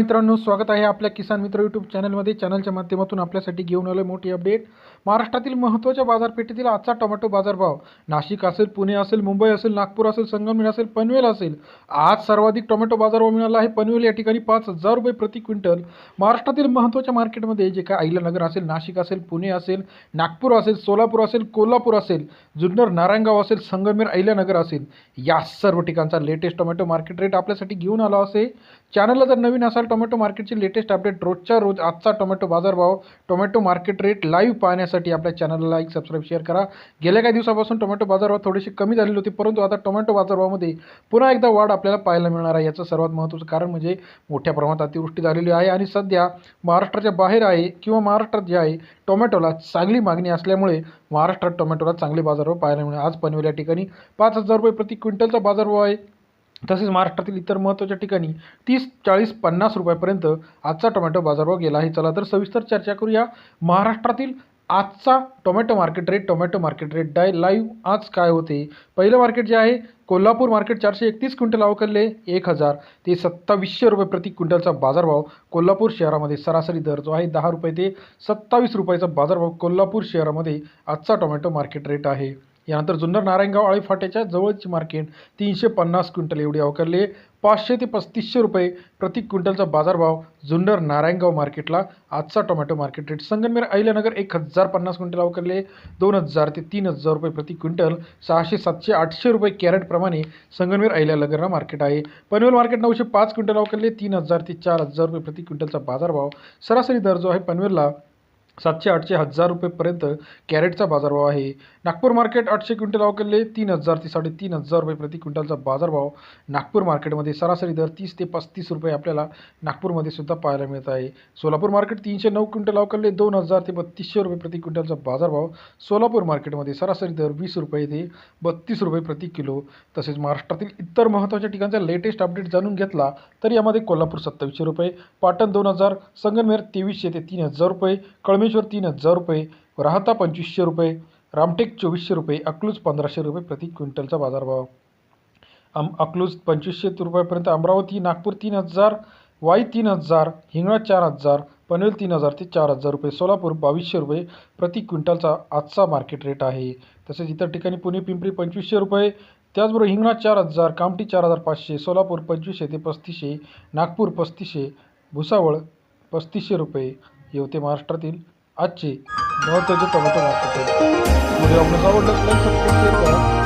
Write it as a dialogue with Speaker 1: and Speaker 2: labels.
Speaker 1: मित्रांनो स्वागत आहे आपल्या किसान मित्र यूट्यूब चॅनलमध्ये चॅनलच्या माध्यमातून आपल्यासाठी घेऊन आलो मोठी अपडेट महाराष्ट्रातील महत्त्वाच्या बाजारपेठेतील आजचा टोमॅटो बाजारभाव. नाशिक असेल पुणे असेल मुंबई असेल नागपूर असेल संगमनेर असेल पनवेल असेल. आज सर्वाधिक टोमॅटो बाजारभाव मिळाला आहे पनवेल या ठिकाणी पाच हजार रुपये प्रति क्विंटल. महाराष्ट्रातील महत्त्वाच्या मार्केटमध्ये जे काय अहिल्यानगर असेल नाशिक असेल पुणे असेल नागपूर असेल सोलापूर असेल कोल्हापूर असेल जुन्नर नारायणगाव असेल संगमेर अहिल्यानगर असेल या सर्व ठिकाणचा लेटेस्ट टोमॅटो मार्केट रेट आपल्यासाठी घेऊन आला असेल चॅनलला जर नवीन असाल टोमॅटो मार्केटची लेटेस्ट अपडेट रोजच्या रोज आजचा टोमॅटो बाजारभाव टोमॅटो मार्केट रेट लाईव्ह पाहण्यासाठी आपल्या चॅनलला लाईक सबस्क्राईब शेअर करा. गेल्या काही दिवसापासून टोमॅटो बाजारभाव थोडीशी कमी झालेली होती परंतु आता टोमॅटो बाजारभावामध्ये पुन्हा एकदा वाढ आपल्याला पाहायला मिळणार आहे. याचं सर्वात महत्त्वाचं कारण म्हणजे मोठ्या प्रमाणात अतिवृष्टी झालेली आहे आणि सध्या महाराष्ट्राच्या बाहेर आहे किंवा महाराष्ट्रात जे आहे टोमॅटोला चांगली मागणी असल्यामुळे महाराष्ट्रात टोमॅटोला चांगले बाजारभाव पाहायला मिळणार. आज पनवेल या ठिकाणी पाच हजार रुपये प्रति क्विंटलचा बाजारभाव आहे. तसेच महाराष्ट्रातील इतर महत्त्वाच्या ठिकाणी तीस चाळीस पन्नास रुपयापर्यंत आजचा टोमॅटो बाजारभाव गेला आहे. चला तर सविस्तर चर्चा करूया. महाराष्ट्रातील आजचा tomato market rate tomato market rate डाय लाईव्ह आज काय होते? पहिलं मार्केट जे आहे कोल्हापूर मार्केट चारशे एकतीस क्विंटल अवकलले एक हजार. ते सत्तावीसशे रुपये प्रति क्विंटलचा बाजारभाव कोल्हापूर शहरामध्ये सरासरी दर जो आहे दहा रुपये ते सत्तावीस रुपयाचा बाजारभाव कोल्हापूर शहरामध्ये आजचा टोमॅटो मार्केट रेट आहे. यानंतर जुन्नर नारायणगाव आळी फाट्याच्या जवळची मार्केट तीनशे पन्नास क्विंटल एवढी अवकारले पाचशे ते पस्तीसशे रुपये प्रति क्विंटलचा बाजारभाव जुन्नर नारायणगाव मार्केटला आजचा tomato market rate. Sangamner Ahilyanagar एक हजार पन्नास क्विंटल अवकारले दोन हजार ते तीन हजार रुपये प्रति क्विंटल सहाशे सातशे आठशे रुपये कॅरेटप्रमाणे संगमनेर अहिल्यानगरला मार्केट आहे. पनवेल मार्केट नऊशे पाच क्विंटल अवकारले तीन हजार ते चार हजार रुपये प्रति क्विंटलचा बाजारभाव सरासरी दर जो आहे पनवेलला सातशे आठशे हजार रुपयेपर्यंत कॅरेटचा बाजारभाव आहे. नागपूर मार्केट आठशे क्विंटल अवकलले तीन हजार ते साडेतीन हजार रुपये प्रति क्विंटलचा बाजारभाव. नागपूर मार्केटमध्ये सरासरी दर तीस ते पस्तीस रुपये आपल्याला नागपूरमध्ये सुद्धा पाहायला मिळत आहे. सोलापूर मार्केट तीनशे नऊ क्विंटल अवकलले दोन हजार ते बत्तीसशे रुपये प्रति क्विंटलचा बाजारभाव. सोलापूर मार्केटमध्ये सरासरी दर वीस रुपये ते बत्तीस रुपये प्रति किलो. तसेच महाराष्ट्रातील इतर महत्त्वाच्या ठिकाणचा लेटेस्ट अपडेट जाणून घेतला तर यामध्ये कोल्हापूर सत्तावीसशे रुपये पाटण दोन हजार संगमनेर तेवीसशे ते तीन हजार रुपये कळमेश्वर तीन हजार रुपये राहता पंचवीसशे रुपये रामटेक चोवीसशे रुपये अकलूज पंधराशे रुपये प्रति क्विंटलचा बाजारभाव. अम अकलूज पंचवीसशे रुपयापर्यंत अमरावती नागपूर तीन हजार वाई तीन हजार हिंगणा चार हजार पनवेल तीन हजार ते चार हजार रुपये सोलापूर बावीसशे रुपये प्रति क्विंटलचा आजचा मार्केट रेट आहे. तसेच इतर ठिकाणी पुणे पिंपरी पंचवीसशे रुपये त्याचबरोबर हिंगणा चार हजार कामठी चार हजार पाचशे सोलापूर पंचवीसशे ते पस्तीसशे नागपूर पस्तीसशे भुसावळ पस्तीसशे रुपये येवते महाराष्ट्रातील आजचे महत्त्वाचे टोमॅटो मार्केट व्हिडिओ आपल्याला आवडला लाईक सबस्क्राईब शेअर करा.